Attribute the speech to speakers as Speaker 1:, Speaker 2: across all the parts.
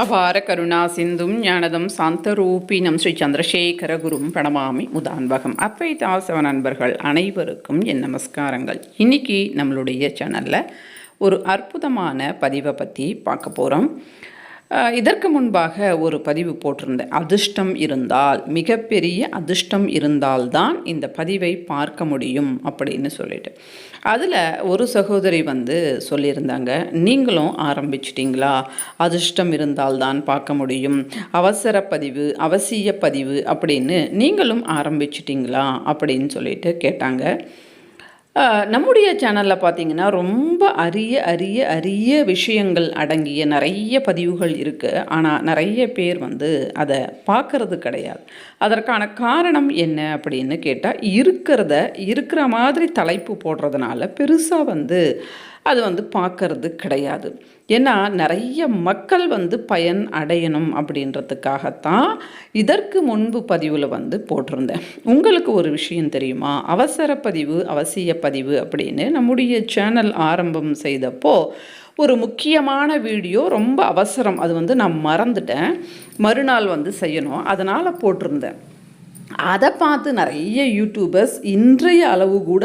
Speaker 1: அபார கருணா சிந்தும் ஞானதம் சாந்தரூபினம் ஸ்ரீ சந்திரசேகர குரும் பிரணமாமி அப்பை அத்வைதாசவ நண்பர்கள் அனைவருக்கும் என் நமஸ்காரங்கள். இன்னைக்கு நம்மளுடைய சேனலில் ஒரு அற்புதமான பதிவை பற்றி பார்க்க போகிறோம் இதற்கு முன்பாக ஒரு பதிவு போட்டிருந்தேன். அதிர்ஷ்டம் இருந்தால் மிகப்பெரிய அதிர்ஷ்டம் இருந்தால்தான் இந்த பதிவை பார்க்க முடியும் அப்படின்னு சொல்லிட்டு அதில் ஒரு சகோதரி வந்து சொல்லியிருந்தாங்க நீங்களும் ஆரம்பிச்சிட்டிங்களா? அதிர்ஷ்டம் இருந்தால்தான் பார்க்க முடியும். அவசர பதிவு அவசிய பதிவு அப்படின்னு நீங்களும் ஆரம்பிச்சிட்டிங்களா? அப்படின்னு சொல்லிட்டு கேட்டாங்க. நம்முடைய சேனலில் பார்த்தீங்கன்னா ரொம்ப அரிய அரிய அரிய விஷயங்கள் அடங்கிய நிறைய பதிவுகள் இருக்குது ஆனால் நிறைய பேர் வந்து அதை பார்க்கறது கிடையாது. அதற்கான காரணம் என்ன அப்படின்னு கேட்டால் இருக்கிறத இருக்கிற மாதிரி தலைப்பு போடுறதுனால பெருசாக வந்து அது வந்து பார்க்கறது கிடையாது. ஏன்னா நிறைய மக்கள் வந்து பயன் அடையணும் அப்படின்றதுக்காகத்தான் இதற்கு முன்பு பதிவில் வந்து போட்டிருந்தேன். உங்களுக்கு ஒரு விஷயம் தெரியுமா? அவசர பதிவு அவசிய பதிவு அப்படின்னு நம்முடைய சேனல் ஆரம்பம் செய்தப்போ ஒரு முக்கியமான வீடியோ ரொம்ப அவசரம். அது வந்து நான் மறந்துட்டேன். மறுநாள் வந்து செய்யணும். அதனால் போட்டிருந்தேன். அதை பார்த்து நிறைய யூடியூபர்ஸ் இன்றைய அளவு கூட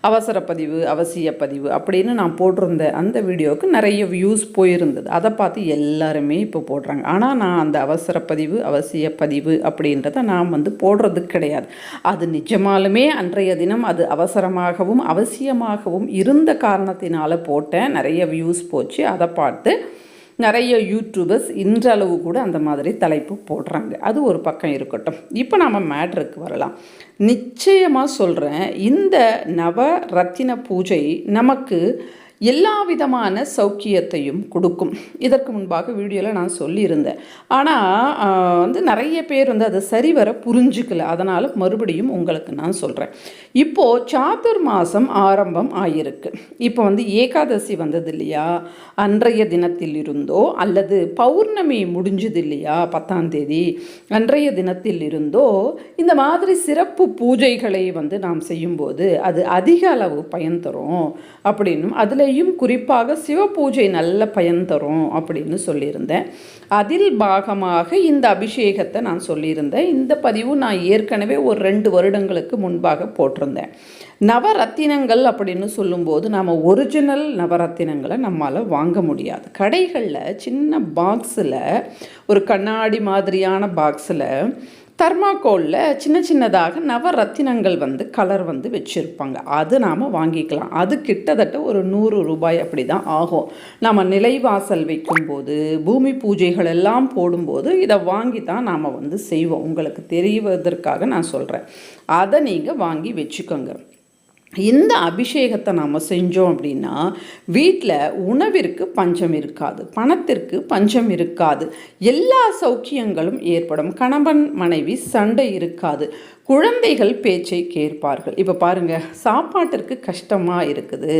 Speaker 1: அவசர பதிவு அவசிய பதிவு அப்படின்னு நான் போட்டிருந்த அந்த வீடியோவுக்கு நிறைய வியூஸ் போயிருந்தது. அதை பார்த்து எல்லாருமே இப்போ போடுறாங்க. ஆனால் நான் அந்த அவசர பதிவு அவசிய பதிவு அப்படின்றத நான் வந்து போடுறது கிடையாது. அது நிஜமாலுமே அன்றைய தினம் அது அவசரமாகவும் அவசியமாகவும் இருந்த காரணத்தினால போட்டேன். நிறைய வியூஸ் போச்சு. அதை பார்த்து நிறைய யூடியூபர்ஸ் இன்றளவு கூட அந்த மாதிரி தலைப்பு போடுறாங்க. அது ஒரு பக்கம் இருக்கட்டும். இப்போ நாம் மேட்ருக்கு வரலாம். நிச்சயமாக சொல்கிறேன் இந்த நவ ரத்தின பூஜை நமக்கு எல்லா விதமான சௌக்கியத்தையும் கொடுக்கும். இதற்கு முன்பாக வீடியோவில் நான் சொல்லியிருந்தேன். ஆனால் வந்து நிறைய பேர் வந்து அதை சரிவர புரிஞ்சுக்கல. அதனால் மறுபடியும் உங்களுக்கு நான் சொல்கிறேன் இப்போது சாத்துர் மாதம் ஆரம்பம் ஆகியிருக்கு இப்போ வந்து ஏகாதசி வந்தது இல்லையா? அன்றைய தினத்தில் இருந்தோ அல்லது பௌர்ணமி முடிஞ்சது இல்லையா? பத்தாம் தேதி அன்றைய தினத்தில் இருந்தோ இந்த மாதிரி சிறப்பு பூஜைகளை வந்து நாம் செய்யும்போது அது அதிக அளவு பயன் தரும். அப்படின்னும் அதில் பூஜையும் குறிப்பாக சிவ பூஜை நல்ல பயன் தரும் அப்படின்னு சொல்லியிருந்தேன். அதில் பாகமாக இந்த அபிஷேகத்தை நான் சொல்லியிருந்தேன். இந்த பதிவு நான் ஏற்கனவே ஒரு ரெண்டு வருடங்களுக்கு முன்பாக போட்டிருந்தேன். நவரத்தினங்கள் அப்படின்னு சொல்லும்போது நாம் ஒரிஜினல் நவரத்தினங்களை நம்மால் வாங்க முடியாது. கடைகளில் சின்ன பாக்ஸில் ஒரு கண்ணாடி மாதிரியான பாக்ஸில் தர்மாக்கோலில் சின்ன சின்னதாக நவரத்தினங்கள் வந்து கலர் வந்து வச்சுருப்பாங்க. அது நாம் வாங்கிக்கலாம். அது கிட்டத்தட்ட ஒரு நூறு ரூபாய் அப்படி தான் ஆகும். நம்ம நிலைவாசல் வைக்கும்போது பூமி பூஜைகள் எல்லாம் போடும்போது இதை வாங்கி தான் நாம் வந்து செய்வோம். உங்களுக்கு தெரிவதற்காக நான் சொல்கிறேன் அதை நீங்கள் வாங்கி வச்சுக்கோங்க. இந்த அபிஷேகத்தை நாம் செஞ்சோம் அப்படின்னா வீட்டில் உணவிற்கு பஞ்சம் இருக்காது பணத்திற்கு பஞ்சம் இருக்காது எல்லா சௌக்கியங்களும் ஏற்படும். கணவன் மனைவி சண்டை இருக்காது குழந்தைகள் பேச்சை கேட்பார்கள். இப்போ பாருங்கள் சாப்பாட்டிற்கு கஷ்டமாக இருக்குது.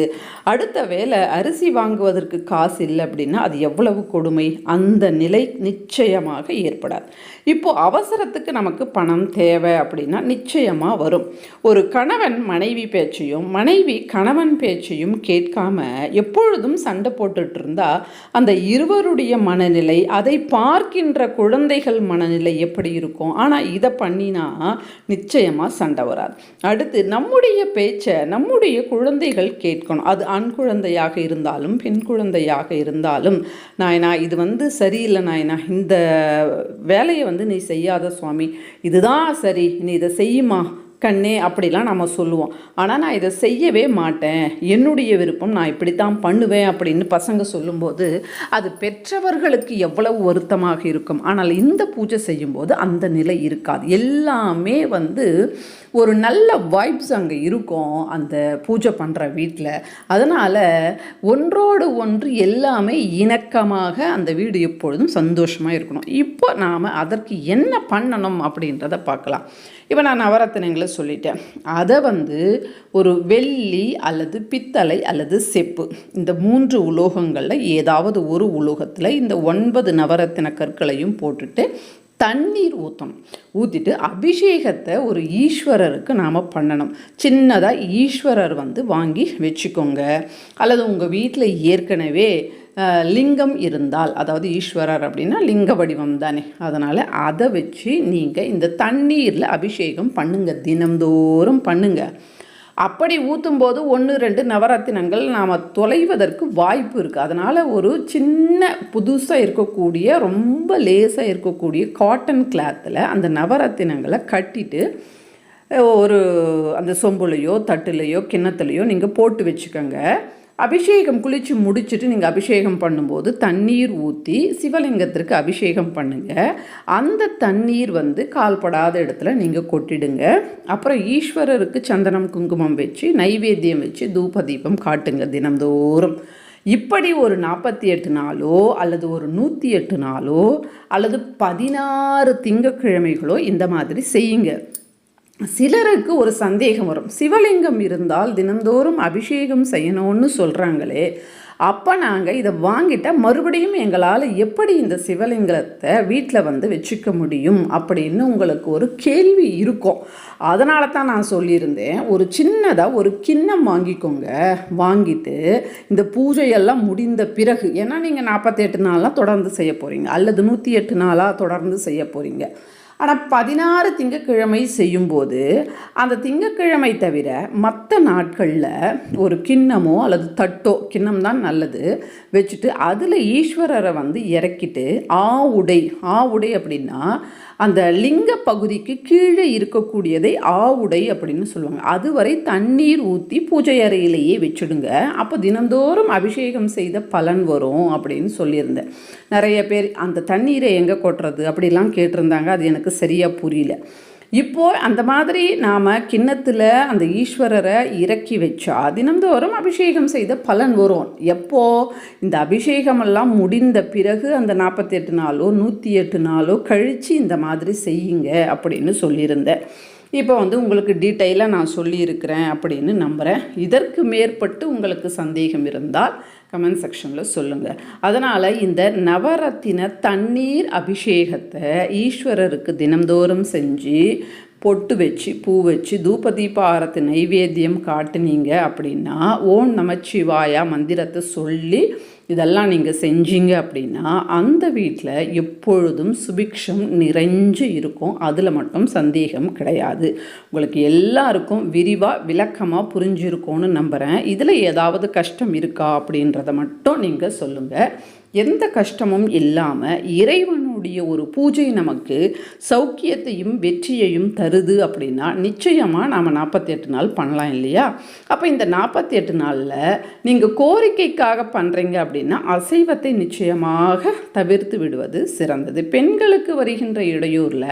Speaker 1: அடுத்த வேலை அரிசி வாங்குவதற்கு காசு இல்லை அப்படின்னா அது எவ்வளவு கொடுமை? அந்த நிலை நிச்சயமாக ஏற்படாது. இப்போது அவசரத்துக்கு நமக்கு பணம் தேவை அப்படின்னா நிச்சயமாக வரும். ஒரு கணவன் மனைவி பேச்சையும் மனைவி கணவன் பேச்சையும் கேட்காம எப்பொழுதும் சண்டை போட்டுட்டு இருந்தா அந்த இருவருடைய மனநிலை அதை பார்க்கின்ற குழந்தைகள் மனநிலை எப்படி இருக்கும்? ஆனால் இதை பண்ணினா நிச்சயமாக சண்டை வராது. அடுத்து நம்முடைய பேச்சை நம்முடைய குழந்தைகள் கேட்கணும். அது ஆண் குழந்தையாக இருந்தாலும் பெண் குழந்தையாக இருந்தாலும் நாயனா இது வந்து சரியில்லை நாயனா. இந்த வேலையை வந்து நீ செய்யாத சுவாமி. இதுதான் சரி. நீ இதை செய்யுமா? கண்ணே அப்படிலாம் நம்ம சொல்லுவோம். ஆனால் நான் இதை செய்யவே மாட்டேன். என்னுடைய விருப்பம் நான் இப்படித்தான் பண்ணுவேன் அப்படின்னு பசங்க சொல்லும்போது அது பெற்றவர்களுக்கு எவ்வளவு வருத்தமாக இருக்கும். ஆனால் இந்த பூஜை செய்யும்போது அந்த நிலை இருக்காது. எல்லாமே வந்து ஒரு நல்ல வைப்ஸ் அங்கே இருக்கும் அந்த பூஜை பண்ணுற வீட்டில் அதனால் ஒன்றோடு ஒன்று எல்லாமே இணக்கமாக அந்த வீடு எப்பொழுதும் சந்தோஷமாக இருக்கணும். இப்போ நாம் அதற்கு என்ன பண்ணணும் அப்படின்றத பார்க்கலாம். இப்போ நான் நவரத்தினங்களை சொல்லிட்டேன். அதை வந்து ஒரு வெள்ளி அல்லது பித்தளை அல்லது செப்பு. இந்த மூன்று உலோகங்களில் ஏதாவது ஒரு உலோகத்தில் இந்த ஒன்பது நவரத்தின கற்களையும் போட்டுட்டு தண்ணீர் ஊற்றணும் ஊற்றிட்டு அபிஷேகத்தை ஒரு ஈஸ்வரருக்கு நாம் பண்ணணும். சின்னதாக ஈஸ்வரர் வந்து வாங்கி வச்சுக்கோங்க. அல்லது உங்கள் வீட்டில் ஏற்கனவே லிங்கம் இருந்தால் அதாவது ஈஸ்வரர் அப்படின்னா லிங்க வடிவம் தானே. அதனால் அதை வச்சு நீங்கள் இந்த தண்ணீரில் அபிஷேகம் பண்ணுங்க. தினம்தோறும் பண்ணுங்க. அப்படி ஊற்றும்போது ஒன்று ரெண்டு நவரத்தினங்கள் நாம் தொலைவதற்கு வாய்ப்பு இருக்குது அதனால் ஒரு சின்ன புதுசாக இருக்கக்கூடிய ரொம்ப லேசாக இருக்கக்கூடிய காட்டன் கிளாத்தில் அந்த நவரத்தினங்களை கட்டிட்டு ஒரு அந்த சொம்புலையோ தட்டுலையோ கிண்ணத்துலையோ நீங்கள் போட்டு வச்சுக்கோங்க. அபிஷேகம் குளித்து முடிச்சுட்டு நீங்கள் அபிஷேகம் பண்ணும்போது தண்ணீர் ஊற்றி சிவலிங்கத்திற்கு அபிஷேகம் பண்ணுங்கள் அந்த தண்ணீர் வந்து கால்படாத இடத்துல நீங்கள் கொட்டிடுங்க. அப்புறம் ஈஸ்வரருக்கு சந்தனம் குங்குமம் வச்சு நைவேத்தியம் வச்சு தூப தீபம் காட்டுங்க தினம்தோறும் இப்படி ஒரு நாற்பத்தி எட்டு நாளோ அல்லது ஒரு நூற்றி எட்டு நாளோ அல்லது பதினாறு திங்கட்கிழமைகளோ இந்த மாதிரி செய்யுங்க. சிலருக்கு ஒரு சந்தேகம் வரும். சிவலிங்கம் இருந்தால் தினந்தோறும் அபிஷேகம் செய்யணும்னு சொல்கிறாங்களே அப்போ நாங்கள் இதை வாங்கிட்டால் மறுபடியும் எங்களால் எப்படி இந்த சிவலிங்கத்தை வீட்டில் வந்து வச்சுக்க முடியும் அப்படின்னு உங்களுக்கு ஒரு கேள்வி இருக்கும். அதனால தான் நான் சொல்லியிருந்தேன். ஒரு சின்னதாக ஒரு கிண்ணம் வாங்கிக்கோங்க. வாங்கிட்டு இந்த பூஜையெல்லாம் முடிந்த பிறகு ஏன்னா நீங்கள் நாற்பத்தெட்டு நாளாக தொடர்ந்து செய்ய போகிறீங்க அல்லது நூற்றி எட்டு நாளாக தொடர்ந்து செய்ய போகிறீங்க ஆனால் பதினாறு திங்கக்கிழமை செய்யும்போது அந்த திங்கக்கிழமை தவிர மற்ற நாட்களில் ஒரு கிண்ணமோ அல்லது தட்டோ கிண்ணம் தான் நல்லது. வச்சுட்டு அதில் ஈஸ்வரரை வந்து இறக்கிட்டு ஆ உடை ஆ உடை அப்படின்னா அந்த லிங்க பகுதிக்கு கீழே இருக்கக்கூடியதை ஆவுடை அப்படின்னு சொல்லுவாங்க. அதுவரை தண்ணீர் ஊற்றி பூஜை அறையிலேயே வச்சுடுங்க. அப்போ தினந்தோறும் அபிஷேகம் செய்த பலன் வரும் அப்படின்னு சொல்லியிருந்தேன். நிறைய பேர் அந்த தண்ணீரை எங்கே கொட்டுறது? அப்படிலாம் கேட்டிருந்தாங்க. அது எனக்கு சரியாக புரியல. இப்போ அந்த மாதிரி நாம் கிண்ணத்தில் அந்த ஈஸ்வரரை இறக்கி வச்சா தினந்தோறும் அபிஷேகம் செய்த பலன் வரும். எப்போ? இந்த அபிஷேகமெல்லாம் முடிந்த பிறகு அந்த நாற்பத்தெட்டு நாளோ நூற்றி எட்டு நாளோ கழித்து இந்த மாதிரி செய்யுங்க அப்படின்னு சொல்லியிருந்தேன். இப்போ வந்து உங்களுக்கு டீட்டெயிலாக நான் சொல்லியிருக்கிறேன் அப்படின்னு நம்புகிறேன் இதற்கு மேற்பட்டு உங்களுக்கு சந்தேகம் இருந்தால் கமெண்ட் செக்ஷனில் சொல்லுங்கள் அதனால் இந்த நவரத்தின தண்ணீர் அபிஷேகத்தை ஈஸ்வரருக்கு தினம்தோறும் செஞ்சு பொட்டு வச்சு பூ வச்சு தூப தீப ஆரத்து நைவேத்தியம் காட்டுனீங்க அப்படின்னா ஓம் நமச்சிவாயா மந்திரத்தை சொல்லி இதெல்லாம் நீங்கள் செஞ்சீங்க அப்படின்னா அந்த வீட்டில் எப்பொழுதும் சுபிக்ஷம் நிறைஞ்சு இருக்கும். அதில் மட்டும் சந்தேகம் கிடையாது. உங்களுக்கு எல்லாருக்கும் விரிவாக விளக்கமாக புரிஞ்சிருக்கும்னு நம்புகிறேன் இதில் ஏதாவது கஷ்டம் இருக்கா அப்படின்றத மட்டும் நீங்கள் சொல்லுங்கள் எந்த கஷ்டமும் இல்லாமல் இறைவனுடைய ஒரு பூஜை நமக்கு சௌக்கியத்தையும் வெற்றியையும் தருது அப்படின்னா நிச்சயமாக நாம் நாற்பத்தி எட்டு நாள் பண்ணலாம் இல்லையா? அப்போ இந்த நாற்பத்தி எட்டு நாளில் நீங்கள் கோரிக்கைக்காக பண்ணுறீங்க அப்படின்னா அசைவத்தை நிச்சயமாக தவிர்த்து விடுவது சிறந்தது. பெண்களுக்கு வருகின்ற இடையூரில்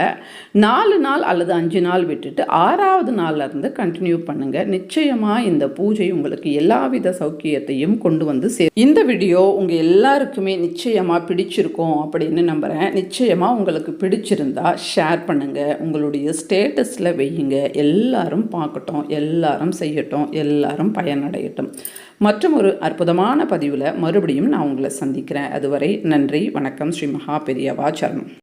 Speaker 1: நாலு நாள் அல்லது அஞ்சு நாள் விட்டுட்டு ஆறாவது நாள்ல இருந்து கண்டினியூ பண்ணுங்கள் நிச்சயமாக இந்த பூஜை உங்களுக்கு எல்லாவித சௌக்கியத்தையும் கொண்டு வந்து சே இந்த வீடியோ உங்கள் எல்லாருக்குமே எல்லாருக்குமே நிச்சயமாக பிடிச்சிருக்கோம் அப்படின்னு நம்புகிறேன் நிச்சயமாக உங்களுக்கு பிடிச்சிருந்தா ஷேர் பண்ணுங்கள் உங்களுடைய ஸ்டேட்டஸில் வையுங்க. எல்லாரும் பார்க்கட்டும். எல்லாரும் செய்யட்டும். எல்லாரும் பயனடையட்டும். மற்றும் ஒரு அற்புதமான பதிவில் மறுபடியும் நான் உங்களை சந்திக்கிறேன். அதுவரை நன்றி. வணக்கம். ஸ்ரீ மகா பெரியவா சரணம்.